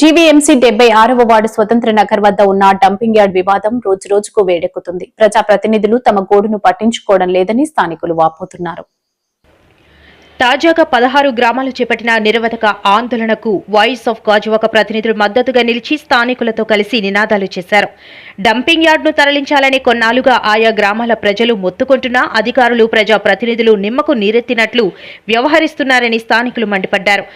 GVMC డెబ్బై ఆరవ ward స్వతంత్ర నగర్ వద్ద ఉన్న డంపింగ్ యార్డ్ వివాదం రోజు రోజుకు వేడెక్కుతుంది. ప్రజాప్రతినిధులు తమ గోడును పట్టించుకోవడం లేదని స్థానికులు వాపోతున్నారు. తాజాగా పదహారు గ్రామాలు చేపట్టిన నిరవధక ఆందోళనకు వాయిస్ ఆఫ్ గాజువాక ప్రతినిధులు మద్దతుగా నిలిచి స్థానికులతో కలిసి నినాదాలు చేశారు. డంపింగ్ యార్డ్ను తరలించాలని కొన్నాళ్ళుగా ఆయా గ్రామాల ప్రజలు మొత్తుకుంటున్నా అధికారులు ప్రజా ప్రతినిధులు నిమ్మకు నీరెత్తినట్లు వ్యవహరిస్తున్నారని స్థానికులు మండిపడ్డారు.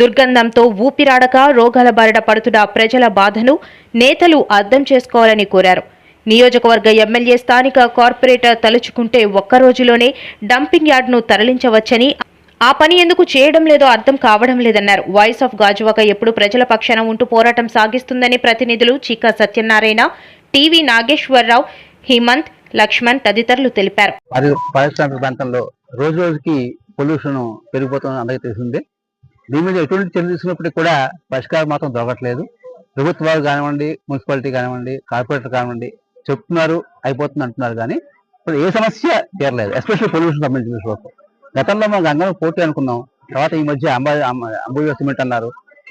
దుర్గంధంతో ఊపిరాడక రోగాల బారిన పడుతున్న ప్రజల బాధను నేతలు అర్థం చేసుకోవాలని కోరారు. నియోజకవర్గ ఎమ్మెల్యే స్థానిక కార్పొరేటర్ తలుచుకుంటే ఒక్క రోజులోనే డంపింగ్ యార్డ్ను తరలించవచ్చని ఆ పని ఎందుకు చేయడం లేదో అర్థం కావడం లేదన్నారు. వాయిస్ ఆఫ్ గాజువాక ఎప్పుడు ప్రజల పక్షాన ఉంటూ పోరాటం సాగిస్తుందని ప్రతినిధులు చీకా సత్యనారాయణ టీవీ నాగేశ్వరరావు హిమంత్ లక్ష్మణ్ తదితరులు తెలిపారు. పారిశ్రామిక ప్రాంతంలో రోజు రోజుకి పొల్యూషన్ పెరిగిపోతుంది అందరికీ తెలిసిందే. దీని మీద ఎటువంటి చర్య తీసుకున్నప్పటికీ కూడా పరిష్కారం మాత్రం దొరకట్లేదు. ప్రభుత్వాలు కానివ్వండి మున్సిపాలిటీ కానివ్వండి కార్పొరేటర్ కానివ్వండి చెప్తున్నారు అయిపోతుంది అంటున్నారు కానీ ఇప్పుడు ఏ సమస్య తీరలేదు. ఎస్పెషల్లీ పొల్యూషన్ సంబంధించిన విషయంలో గతంలో మనం గంగం పోటీ అనుకున్నాం. తర్వాత ఈ మధ్య అంబా అంబూజ సిమెంట్ అన్నారు.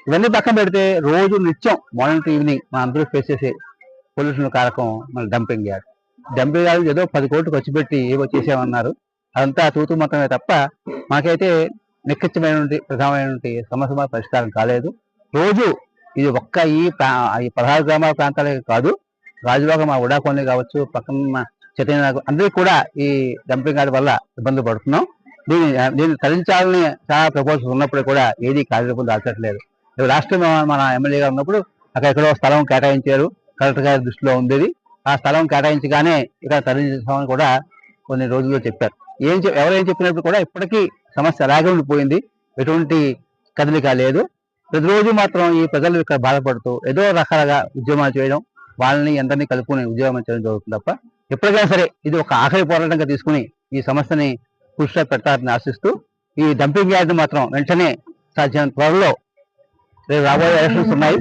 ఇవన్నీ పక్కన పెడితే రోజు నిత్యం మార్నింగ్ టు ఈవినింగ్ మన అందరూ ఫేస్ చేసే పొల్యూషన్ కారకం మన డంపింగ్ యార్డ్. డంపింగ్ యార్డ్ ఏదో పది కోట్లు ఖర్చు పెట్టి ఏవో చేసామన్నారు. అదంతా తూతూ మొత్తమే తప్ప మాకైతే నిక్కచ్చమైనటువంటి ప్రధానమైనటువంటి సమస్య పరిష్కారం కాలేదు. రోజు ఇది ఒక్క ఈ ప్రా- ఈ పదహారు గ్రామాల ప్రాంతాలే కాదు రాజువాక మా ఉడా కావచ్చు పక్కన మా చైతన్య అందరికీ కూడా ఈ డంపింగ్ యార్డ్ వల్ల ఇబ్బందులు పడుతున్నాం. దీన్ని దీన్ని తరించాలని చాలా ప్రపోజల్స్ ఉన్నప్పుడు కూడా ఏది కార్యక్రమం దాచట్లేదు ఇప్పుడు మన ఎమ్మెల్యేగా ఉన్నప్పుడు అక్కడ ఎక్కడో స్థలం కేటాయించారు కలెక్టర్ గారి దృష్టిలో ఉండేది. ఆ స్థలం కేటాయించగానే ఇక్కడ తరలించామని కూడా కొన్ని రోజుల్లో చెప్పారు. ఏం చెప్- ఎవరు ఏం చెప్పినప్పుడు కూడా ఇప్పటికీ సమస్య అలాగే ఉండిపోయింది. ఎటువంటి కదలిక లేదు. ప్రతిరోజు మాత్రం ఈ ప్రజలు ఇక్కడ బాధపడుతూ ఏదో రకాలుగా ఉద్యమాలు చేయడం వాళ్ళని అందరినీ కలుపుకుని ఉద్యోగం చేయడం జరుగుతుంది తప్ప ఎప్పటికైనా సరే ఇది ఒక ఆఖరి పోరాటంగా తీసుకుని ఈ సమస్యని కృషిలో పెట్టాలని ఆశిస్తూ ఈ డంపింగ్ యార్డ్ మాత్రం వెంటనే సాధ్యం త్వరలో రేపు రాబోయే ఎలక్షన్స్ ఉన్నాయి.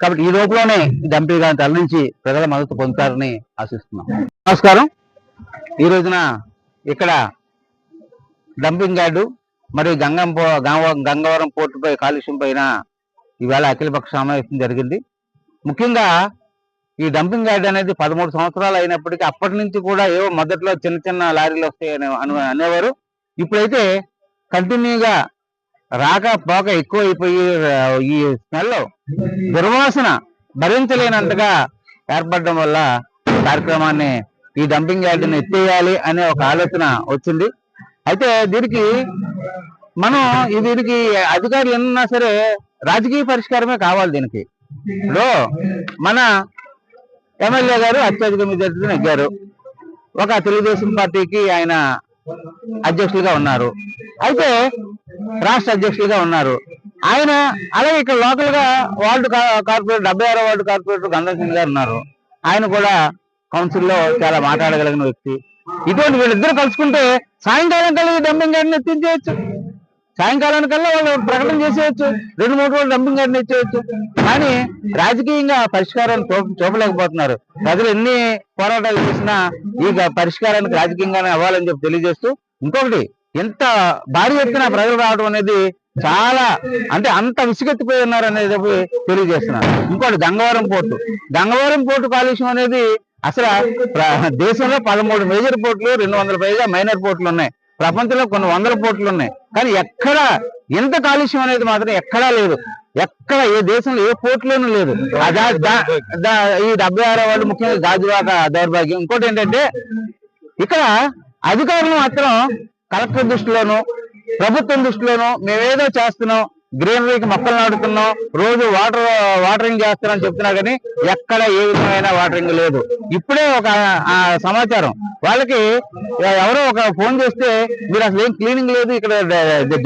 కాబట్టి ఈ లోపలనే డంపింగ్ యార్డ్ తరలించి ప్రజల మద్దతు పొందుతారని ఆశిస్తున్నాం. నమస్కారం. ఈ రోజున ఇక్కడ డంపింగ్ యార్డు మరియు గంగం గంగవరం పోర్టుపై కాలుష్యం పైన ఈవేళ అఖిలపక్ష సమావేశం జరిగింది. ముఖ్యంగా ఈ డంపింగ్ యార్డ్ అనేది పదమూడు సంవత్సరాలు అయినప్పటికీ అప్పటి నుంచి కూడా ఏవో మొదట్లో చిన్న చిన్న లారీలు వస్తాయని అను అనేవారు. ఇప్పుడైతే కంటిన్యూగా రాక పోక ఎక్కువ అయిపోయి ఈ స్మెల్ దుర్వాసన భరించలేనంతగా ఏర్పడడం వల్ల కార్యక్రమాన్ని ఈ డంపింగ్ యార్డును ఎత్తేయాలి అనే ఒక ఆలోచన వచ్చింది. అయితే దీనికి మనం ఈ దీనికి అధికారులు ఎన్నున్నా సరే రాజకీయ పరిష్కారమే కావాలి దీనికి. ఇప్పుడు మన ఎమ్మెల్యే గారు అత్యధిక మెజార్టీతో నెగ్గారు. ఒక తెలుగుదేశం పార్టీకి ఆయన అధ్యక్షులుగా ఉన్నారు. అయితే రాష్ట్ర అధ్యక్షులుగా ఉన్నారు. ఆయన అలాగే ఇక్కడ లోకల్గా వార్డు కా- కార్పొరేటర్ డెబ్బై ఆరో వార్డు కార్పొరేటర్ గంధం సింగ్ గారు ఉన్నారు. ఆయన కూడా కౌన్సిల్లో చాలా మాట్లాడగలిగిన వ్యక్తి. ఇటువంటి వీళ్ళిద్దరు కలుసుకుంటే సాయంకాలం కల్లా డంపింగ్ గార్డెన్ ఎత్తించేయచ్చు. సాయంకాలం కల్లా వాళ్ళు ప్రకటన చేసేయచ్చు. రెండు మూడు రోజులు డంపింగ్ గార్డెన్ ఇచ్చేయచ్చు కానీ రాజకీయంగా పరిష్కారాన్ని చూపలేకపోతున్నారు. ప్రజలు ఎన్ని పోరాటాలు చేసినా ఈ పరిష్కారానికి రాజకీయంగానే అవ్వాలని చెప్పి తెలియజేస్తూ ఇంకొకటి ఎంత భారీ ఎత్తున ప్రజలు రావడం అనేది చాలా అంటే అంత విసుగెత్తిపోయి ఉన్నారు అనేది తెలియజేస్తున్నారు ఇంకోటి గంగవరం పోర్టు. గంగవరం పోర్టు కాలుష్యం అనేది అసలు దేశంలో పదమూడు మేజర్ పోర్టులు రెండు వందల పైగా మైనర్ పోర్టులు ఉన్నాయి. ప్రపంచంలో కొన్ని వందల పోర్టులు ఉన్నాయి. కానీ ఎక్కడ ఎంత కాలుష్యం అనేది మాత్రం ఎక్కడా లేదు. ఎక్కడ ఏ దేశంలో ఏ పోర్టులోనూ లేదు. ఈ డెబ్బై ఆరో వాళ్ళు ముఖ్యంగా గాజువాక దౌర్భాగ్యం. ఇంకోటి ఏంటంటే ఇక్కడ అధికారులు మాత్రం కలెక్టర్ దృష్టిలోను ప్రభుత్వం దృష్టిలోను మేమేదో చేస్తున్నాం గ్రీనరీకి మొక్కలు నాటుతున్నాం. రోజు వాటర్ వాటరింగ్ చేస్తారని చెప్తున్నా కానీ ఎక్కడ ఏ విధమైన వాటరింగ్ లేదు. ఇప్పుడే ఒక ఆ, సమాచారం. వాళ్ళకి ఎవరో ఒక ఫోన్ చేస్తే మీరు అసలు ఏం క్లీనింగ్ లేదు ఇక్కడ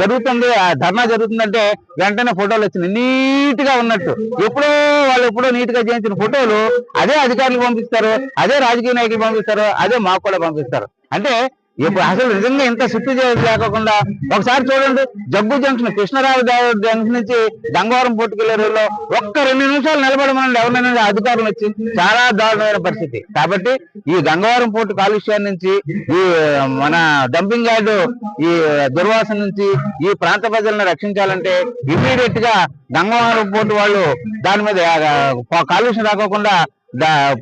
జరుగుతుంది ఆ ధర్నా జరుగుతుందంటే వెంటనే ఫోటోలు వచ్చినాయి. నీట్గా ఉన్నట్టు. ఎప్పుడో వాళ్ళు ఎప్పుడో నీట్గా చేయించిన ఫోటోలు అదే అధికారులు పంపిస్తారు అదే రాజకీయ నాయకులు పంపిస్తారు అదే మాకు కూడా పంపిస్తారు. అంటే ఇప్పుడు అసలు నిజంగా ఇంత సిట్టి లేకోకుండా ఒకసారి చూడండి జగ్గు జంక్షన్ కృష్ణరావు దేవ- జంక్షన్ నుంచి గంగవరం పోర్టుకెళ్ళే రోడ్లో ఒక్క రెండు నిమిషాలు నిలబడమనండి ఎవరినైనా అధికారులు వచ్చి చాలా దారుణమైన పరిస్థితి. కాబట్టి ఈ గంగవరం పోర్టు కాలుష్యం నుంచి ఈ మన డంపింగ్ యార్డు ఈ దుర్వాసన నుంచి ఈ ప్రాంత ప్రజలను రక్షించాలంటే ఇమీడియట్గా గంగవరం పోర్టు వాళ్ళు దాని మీద కాలుష్యం రాకోకుండా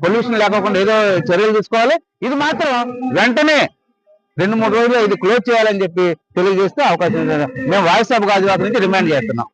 పొల్యూషన్ లేకోకుండా ఏదో చర్యలు తీసుకోవాలి. ఇది మాత్రం వెంటనే రెండు మూడు రోజులు ఇది క్లోజ్ చేయాలని చెప్పి తెలియజేస్తే అవకాశం మేము వాయిస్ ఆఫ్ గాజువాక నుంచి డిమాండ్ చేస్తున్నాం.